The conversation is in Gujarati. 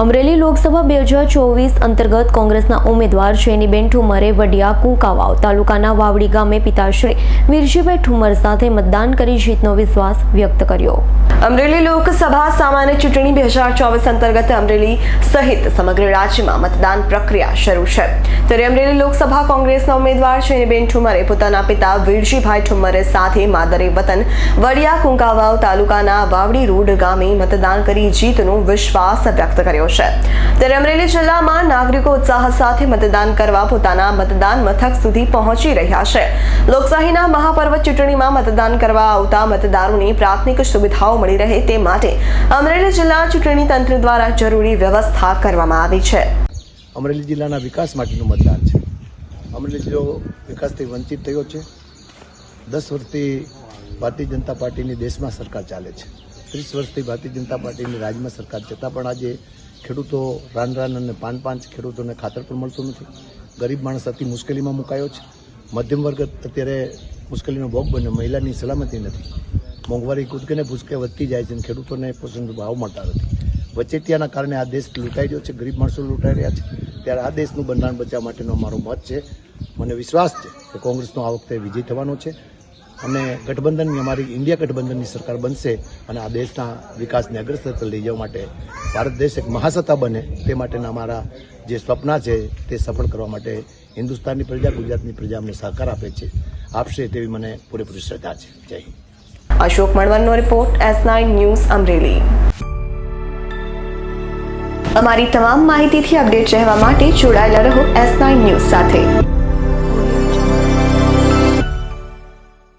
અમરેલી લોકસભા બે હજાર ચોવીસ અંતર્ગત કોંગ્રેસના ઉમેદવાર શેનીબેન ઠુમરે વડિયા કુંકાવાવ તાલુકાના વાવડી ગામે પિતાશ્રી વીરજીભાઈ ઠુમર સાથે મતદાન કરી જીતનો વિશ્વાસ વ્યક્ત કર્યો. અમરેલી લોકસભા સામાન્ય ચૂંટણી બે હજાર ચોવીસ અંતર્ગત અમરેલી સહિત સમગ્ર રાજ્યમાં મતદાન પ્રક્રિયા શરૂ છે. ત્યારે અમરેલી લોકસભા કોંગ્રેસના ઉમેદવાર શેનીબેન ઠુમરે પોતાના પિતા વીરજીભાઈ ઠુમરે સાથે માદરે વતન વડિયા કુંકાવાવ તાલુકાના વાવડી રોડ ગામે મતદાન કરી જીતનો વિશ્વાસ વ્યક્ત કર્યો છે. ત્યારે અમરેલી જિલ્લામાં નાગરિકો ઉત્સાહ સાથે મતદાન કરવા પોતાના મતદાન મથક સુધી પહોંચી રહ્યા છે. લોકશાહીના મહાપર્વ ચૂંટણીમાં મતદાન કરવા આવતા મતદારોને પ્રાથમિક સુવિધાઓ મળી રહે તે માટે અમરેલી જિલ્લા ચૂંટણી તંત્ર દ્વારા જરૂરી વ્યવસ્થા કરવામાં આવી છે. અમરેલી જિલ્લાના વિકાસ માટેનું મતદાન છે. અમરેલી જિલ્લો વિકાસથી વંચિત થયો છે. દસ વર્ષથી ભારતીય જનતા પાર્ટીની દેશમાં સરકાર ચાલે છે. ત્રીસ વર્ષથી ભારતીય જનતા પાર્ટીની રાજ્યમાં સરકાર છતાં પણ આજે ખેડૂતો રાન રાન અને પાન પાંચ ખેડૂતોને ખાતર પણ મળતું નથી. ગરીબ માણસ અતિ મુશ્કેલીમાં મુકાયો છે. મધ્યમ વર્ગ અત્યારે મુશ્કેલીનો ભોગ બન્યો. મહિલાની સલામતી નથી. મોંઘવારી કૂદકીને ભૂસકે વધતી જાય છે અને ખેડૂતોને પોષણ ભાવ મળતા નથી. વચેટિયાના કારણે આ દેશ લૂંટાઈ રહ્યો છે. ગરીબ માણસો લૂંટાઈ રહ્યા છે. ત્યારે આ દેશનું બંધારણ બચાવવા માટેનો અમારો મત છે. મને વિશ્વાસ છે કે કોંગ્રેસનો આ વખતે વિજય થવાનો છે. અને ગઠબંધનની અમારી ઇન્ડિયા ગઠબંધનની સરકાર બનશે અને આ દેશના વિકાસને અગ્રસર લઈ જવા માટે ભારત દેશ એક મહાસત્તા બને તે માટેના અમારા જે સ્વપ્ના છે તે સફળ કરવા માટે હિન્દુસ્તાનની પ્રજા, ગુજરાતની પ્રજા અમને સહકાર આપે છે, આપશે તેવી મને પૂરેપૂરી શ્રદ્ધા છે. Jai Hind. Ashok મણવરનો report S nine news Amreli. અમારી તમામ માહિતીથી અપડેટ રહેવા માટે જોડાયેલા રહો એસ નાઇન ન્યૂઝ સાથે.